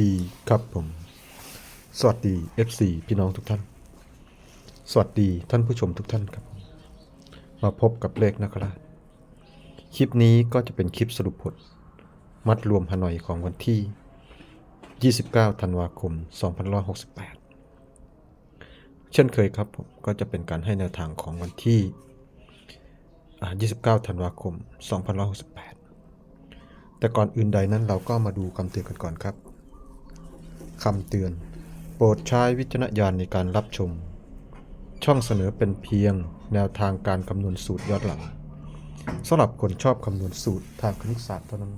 ดีครับผม สวัสดี FC พี่น้องทุกท่าน สวัสดีท่านผู้ชมทุกท่านครับ มาพบกับเลขนักราชคลิปนี้ก็จะเป็นคลิปสรุปผล มัดรวมฮานอยของวันที่ 29 ธันวาคม 2568 เช่นเคยครับผมก็จะเป็นการให้แนวทางของวันที่อ่า29 ธันวาคม 2568แต่ก่อนอื่นใดนั้นเราก็มาดูคำเตือนกันก่อนครับ คำเตือน โปรดใช้วิจารณญาณในการรับชม ช่องเสนอเป็นเพียงแนวทางการคำนวณสูตรย้อนหลังสำหรับคนชอบคำนวณสูตรทางคณิตศาสตร์เท่านั้น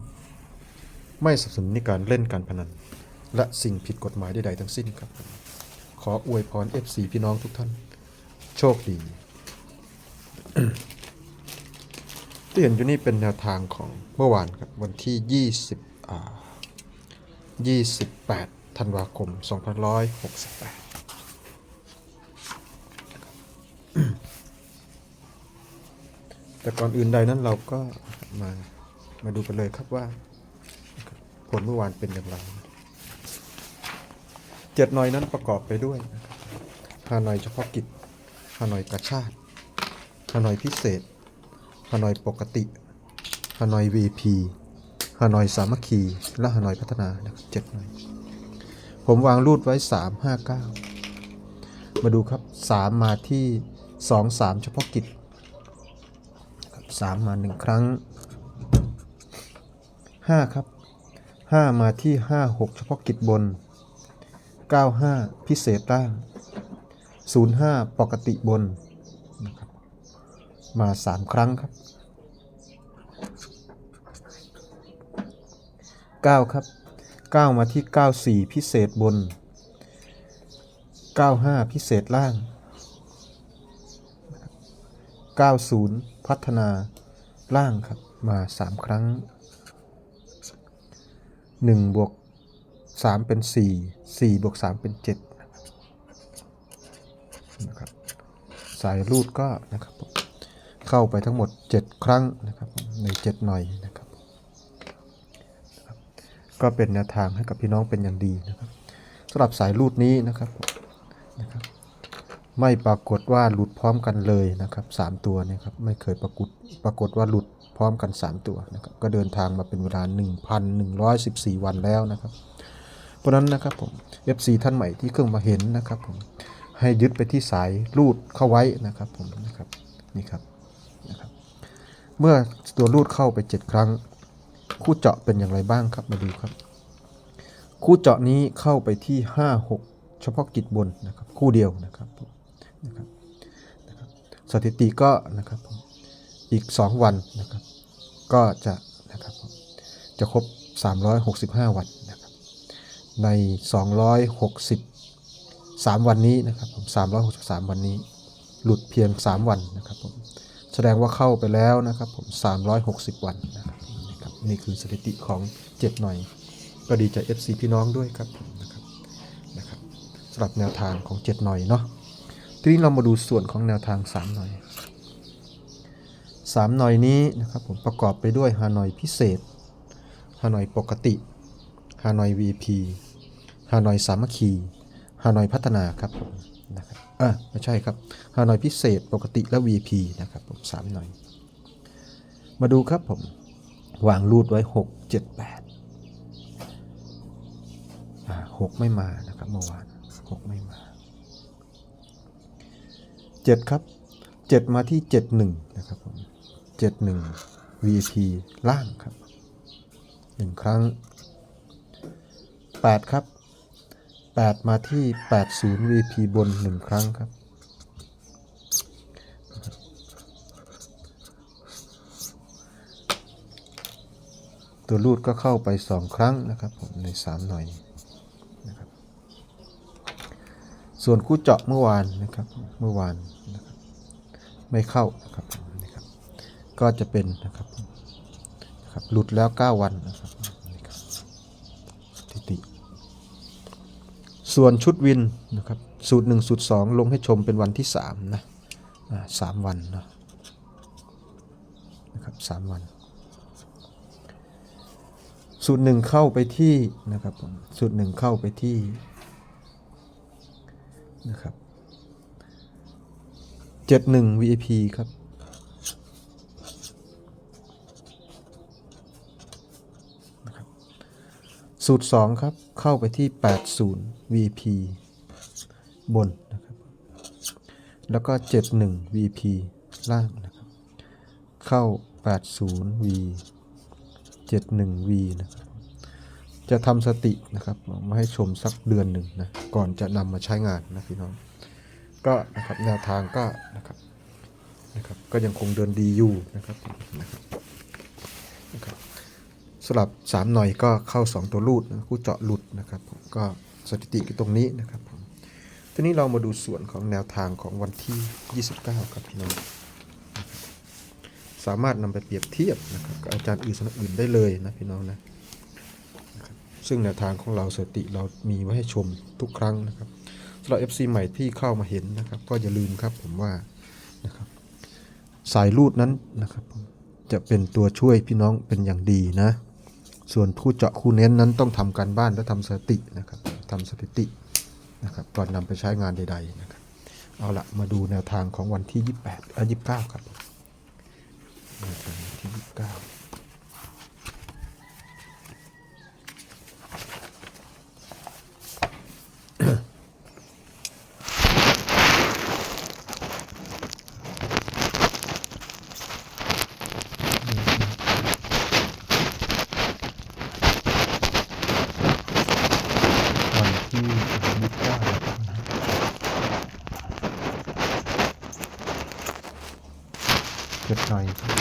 ไม่สนับสนุนในการเล่นการพนัน และสิ่งผิดกฎหมายใดๆทั้งสิ้นครับ ขออวยพร FC พี่น้องทุกท่าน โชคดี ที่เห็นอยู่นี่เป็นแนวทางของเมื่อวานครับ วันที่ 20อ่า28 ธันวาคม 2568แต่ก่อนอื่นใดนั้นเราก็มามาดูกันเลยครับว่า ผลเมื่อวานเป็นอย่างไรเจ็ดหน่อยนั้นประกอบไปด้วยนะครับฮานอยเฉพาะกิจฮานอยกระชาติฮานอยพิเศษฮานอยปกติฮานอย VP ฮานอยสามัคคี และฮานอยพัฒนานะครับเจ็ดหน่อย ผมวางรูดไว้ 3 5 9 มาดูครับ 3 มาที่ 2 3 เฉพาะกิจ3มา 1 ครั้ง 5 ครับ 5 มาที่ 5 6 เฉพาะกิจบน 95 พิเศษล่าง 05 ปกติบนนะครับมา 3 ครั้งครับ 9 ครับ 9 มาที่ 94 พิเศษบน 95 พิเศษล่าง 90 พัฒนาล่างครับ มา 3 ครั้ง 1 บวก 3 เป็น 4 4 บวก 3 เป็น 7 นะครับ สายรูดก็นะครับ เข้าไปทั้งหมด 7 ครั้งนะครับใน 7 หน่อยนะครับนะครับ ก็เป็นแนวทางให้กับพี่น้องเป็นอย่างดีนะครับสำหรับสายรูดนี้นะครับนะครับ ไม่ปรากฏว่าหลุดพร้อมกันเลยนะครับสามตัวเนะครับไม่เคยปรากฏปรากฏว่าหลุดพร้อมกัน 3 ตัวนะครับก็เดินทางมาเป็นเวลา 1,114 วันแล้วนะครับ เพราะฉะนั้นนะครับผม FC ท่านใหม่ที่เครื่องมาเห็นนะครับผมให้ยึดไปที่สายรูดเข้าไว้นะครับผมนะครับนี่ครับนะครับ เมื่อตัวรูดเข้าไป 7 ครั้ง คู่เจาะเป็นอย่างไรบ้างครับมาดูครับ คู่เจาะนี้เข้าไปที่ 5 6 เฉพาะกิจบนนะครับคู่เดียวนะครับนะครับนะครับสถิติก็นะครับอีก 2 วันนะครับ ก็จะนะครับจะครบ 365 วันนะครับใน 260 3วันนี้นะครับผม363 วันนี้หลุดเพียง 3 วันนะครับผมแสดงว่าเข้าไปแล้วนะครับผม 360 วันนะครับ นี่คือสถิติของ7หน่อย ก็ดีใจ FC พี่น้องด้วยครับผมนะครับนะครับสำหรับแนวทางของ7หน่อยเนาะทีนี้เรามาดูส่วนของแนวทาง3หน่อย3หน่อยนี้นะครับผมประกอบไปด้วยฮานอยพิเศษฮานอยปกติฮานอย VP ฮานอยสามัคคีฮานอยพัฒนาครับผมนะครับอะไม่ใช่ครับฮานอยพิเศษปกติและ VP นะครับผม3หน่อย มาดูครับผม วางรูดไว้ 6 7 8อ่า6ไม่มานะครับเมื่อวาน 6 ไม่มา 7 ครับ 7 มาที่ 71 นะครับผม71 VP ล่างครับ 1 ครั้ง 8 ครับ 8 มาที่ 80 VP บน 1 ครั้งครับ ตัวรูดก็เข้าไป 2 ครั้งนะครับผมใน 3 หน่อยนะครับส่วนคู่เจาะเมื่อวานนะครับเมื่อวานนะครับไม่เข้านะครับนะครับก็จะเป็นนะครับนะครับหลุดแล้ว 9 วันนะครับนี่ครับสถิติ ส่วนชุดวินนะครับสูตร1สูตร2ลงให้ชมเป็นวันที่ 3 นะสามวันนะนะครับสามวัน สูตรหนึ่งเข้าไปที่นะครับผมสูตรหนึ่งเข้าไปที่นะครับเจ็ดหนึ่ง VIP ครับนะครับสูตรสองครับ เข้าไปที่ 80 VIP บนนะครับ แล้วก็ 71 VP ล่างนะครับ เข้า 80 V 71 V นะครับจะทำสตินะครับมาให้ชมสักเดือนหนึ่งนะก่อนจะนำมาใช้งานนะพี่น้องก็นะครับแนวทางก็นะครับนะครับก็ยังคงเดินดีอยู่นะครับนะครับนะครับสลับ3หน่อยก็เข้า 2 ตัวรูดนะคู่เจาะหลุดนะครับก็สถิติอยู่ตรงนี้นะครับผมทีนี้เรามาดูส่วนของแนวทางของวันที่ 29 ครับพี่น้อง สามารถนำไปเปรียบเทียบนะครับกับอาจารย์อื่นสำนักอื่นได้เลยนะพี่น้องนะซึ่งแนวทางของเราสติเรามีไว้ให้ชมทุกครั้งนะครับสำหรับ FC ใหม่ที่เข้ามาเห็นนะครับ ก็อย่าลืมครับผมว่านะครับสายรูดนั้นนะครับ จะเป็นตัวช่วยพี่น้องเป็นอย่างดีนะ ส่วนผู้เจาะคู่เน้นนั้นต้องทำการบ้านและทำสตินะครับทำสถิตินะครับก่อนนำไปใช้งานใด ๆนะครับ เอาละมาดูแนวทางของวันที่ 28เอ่อ29 ครับ แนวทางวันที่ 29 วันที่ 29นะครับเก็บหน่อยครับ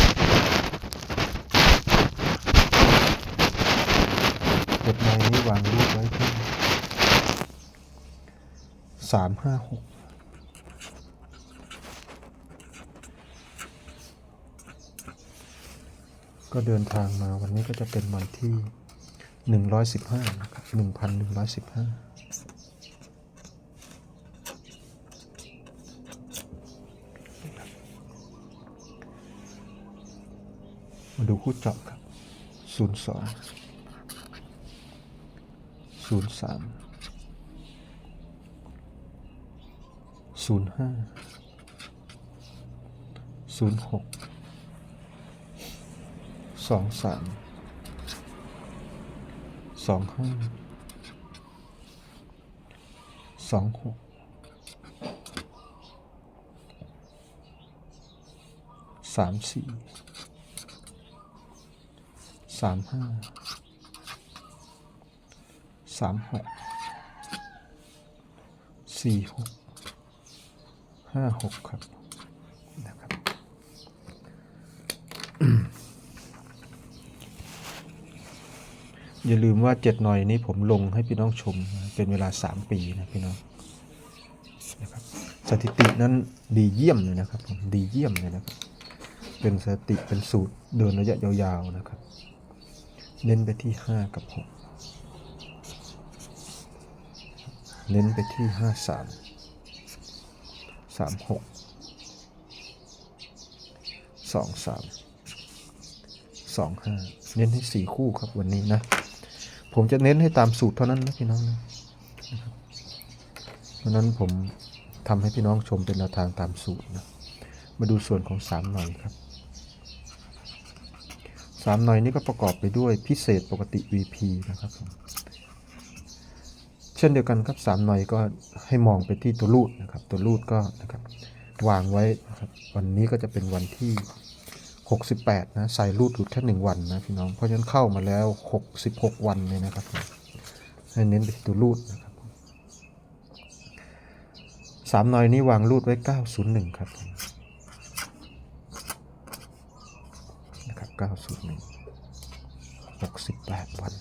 เก็บหน่อยนี่วางรูปไว้ที่ สามห้าหกก็เดินทางมาวันนี้ก็จะเป็นวันที่หนึ่งร้อยสิบห้านะครับหนึ่งพันหนึ่งร้อยสิบห้ามาดูคู่เจาะครับศูนย์สองศูนย์สาม ศูนย์ห้าศูนย์หกสองสามสองห้าสองหกสามสี่สามห้าสามหกสี่หก ห้าหกครับนะครับอย่าลืมว่าเจ็ดหน่อยนี้ผมลงให้พี่น้องชมเป็นเวลาสามปีนะพี่น้องนะครับสถิตินั้นดีเยี่ยมเลยนะครับผมดีเยี่ยมเลยนะครับเป็นสถิติเป็นสูตรเดินระยะยาวๆนะครับ เน้นไปที่ห้ากับหกเน้นไปที่ห้าสาม สามหกสองสามสองห้าเน้นให้สี่คู่ครับวันนี้นะ ผมจะเน้นให้ตามสูตรเท่านั้นนะพี่น้องนะเพราะฉะนั้นผมทำให้พี่น้องชมเป็นแนวทางตามสูตรนะ มาดูส่วนของสามหน่อยครับสามหน่อยนี้ก็ประกอบไปด้วยพิเศษปกติ VP นะครับผม เช่นเดียวกันครับสามหน่อยก็ให้มองไปที่ตัวรูดนะครับ ตัวรูดก็นะครับวางไว้นะครับวันนี้ก็จะเป็นวันที่ 68 นะใส่รูดหลุดแค่หนึ่งวันนะพี่น้อง เพราะฉะนั้นเข้ามาแล้ว 66 วันเลยนะครับ ให้เน้นไปที่ตัวรูดนะครับสามหน่อยนี้วางรูดไว้ 901 ครับนะครับ901 68 วัน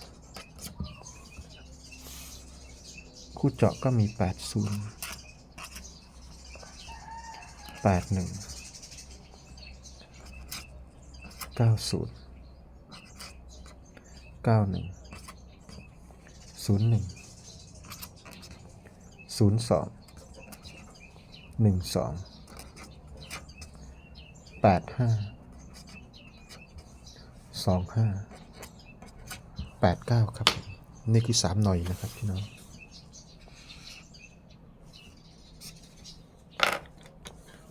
คู่เจาะก็มี 80 81เก้าศูนย์เก้าหนึ่งศูนย์หนึ่งศูนย์สองหนึ่งสองแปดห้าสองห้าแปดเก้าครับ นี่คือสามหน่อยนะครับพี่น้อง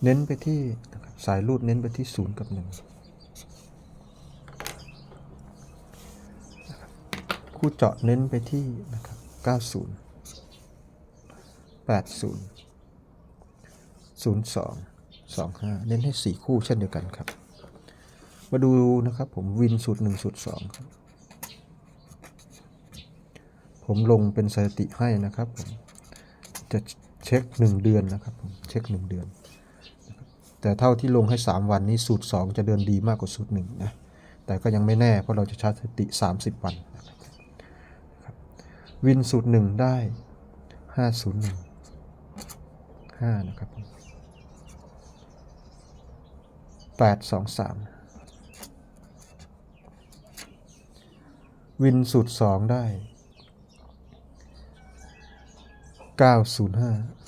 เน้นไปที่สายรูดเน้นไปที่ศูนย์กับหนึ่งคู่เจาะเน้นไปที่นะครับเก้าศูนย์แปดศูนย์ศูนย์สองสองห้าเน้นให้สี่คู่เช่นเดียวกันครับ มาดูนะครับผมวินสูตรหนึ่งสูตรสองครับผมลงเป็นสถิติให้นะครับผมจะเช็คหนึ่งเดือนนะครับผมเช็คหนึ่งเดือน แต่เท่าที่ลงให้ 3 วันนี้สูตร 2 จะเดินดีมากกว่าสูตร1นะแต่ก็ยังไม่แน่เพราะเราจะใช้สถิติ 30 วันนะครับครับวินสูตร 1 ได้ 501 5 นะครับ823 วินสูตร 2 ได้ 905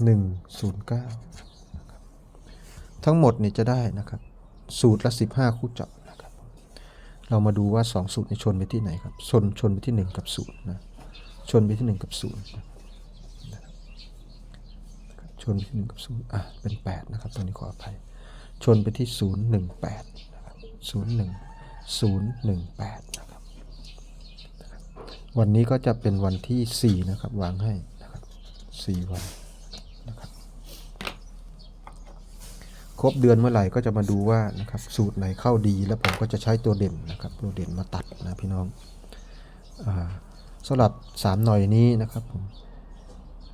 109 ทั้งหมดนี่จะได้นะครับ สูตรละ 15 คู่จาะนะครับ เรามาดูว่า 2 สูตรในชนไปที่ไหนครับชนชนไปที่ 1 กับ0นะชนไปที่ 1 กับ0นะชนไปที่ 1 กับ0อะเป็น 8 นะครับตัวนี้ขออภัย ชนไปที่ 0 1 8นะครับ0 1 0 1 8นะครับวันนี้ก็จะเป็นวันที่ 4 นะครับ วางให้นะครับ4วัน นะครับ ครบเดือนเมื่อไหร่ก็จะมาดูว่านะครับสูตรไหนเข้าดีแล้วผมก็จะใช้ตัวเด่นนะครับตัวเด่นมาตัดนะพี่น้องอสำหรับสามหน่อยนี้นะครับผม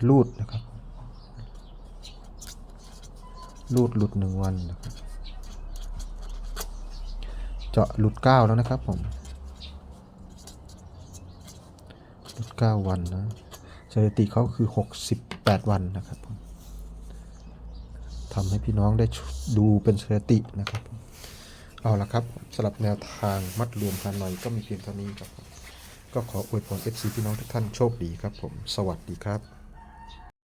รูดนะครับรูดหลุดหนึ่งวันนะครับเจาะหลุดเก้าแล้วนะครับผมหลุดเก้าวันนะสถิติเขาคือหกสิบแปดวันนะครับผม ทำให้พี่น้องได้ดูเป็นสถิตินะครับ เอาละครับสำหรับแนวทางมัดรวมกันหน่อยก็มีเพียงเท่านี้ครับ ก็ขออวยพรเอฟซีพี่น้องทุกท่านโชคดีครับผม สวัสดีครับ